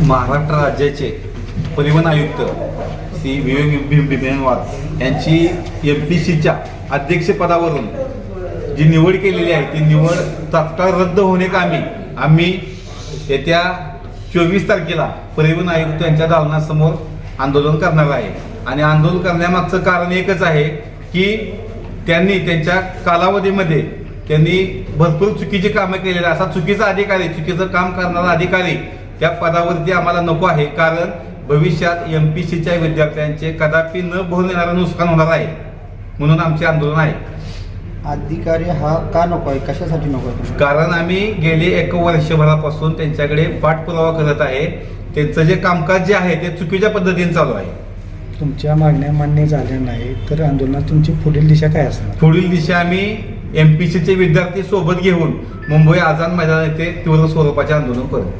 महाराष्ट्र राज्याचे परिवहन आयुक्त श्री विवेक भीम यांची एम पी सीच्या अध्यक्षपदावरून जी निवड केलेली आहे ती निवड तात्काळ रद्द होणे कामी आम्ही येत्या चोवीस तारखेला परिवहन आयुक्त यांच्या दालनासमोर आंदोलन करणार आहे. आणि आंदोलन करण्यामागचं कारण एकच आहे की त्यांनी त्यांच्या कालावधीमध्ये त्यांनी भरपूर चुकीची कामं केलेली असा चुकीचा अधिकारी चुकीचं काम करणारा अधिकारी त्या पदावरती आम्हाला नको आहे कारण भविष्यात एम पी सीच्या विद्यार्थ्यांचे कदापि न भरून येणारं नुकसान होणार आहे म्हणून आमचे आंदोलन आहे. अधिकारी हा का नको आहे? कशासाठी नको आहे? कारण आम्ही गेले एक वर्षभरापासून त्यांच्याकडे पाठपुरावा करत आहे. त्यांचं जे कामकाज जे आहे ते चुकीच्या पद्धतीने चालू आहे. तुमच्या मागण्या मान्य झाल्या नाही तर आंदोलनात तुमची पुढील दिशा काय असणार? पुढील दिशा आम्ही एम पी सीचे विद्यार्थी सोबत घेऊन मुंबई आझाद मैदान येथे तीव्र स्वरूपाचे आंदोलन करू.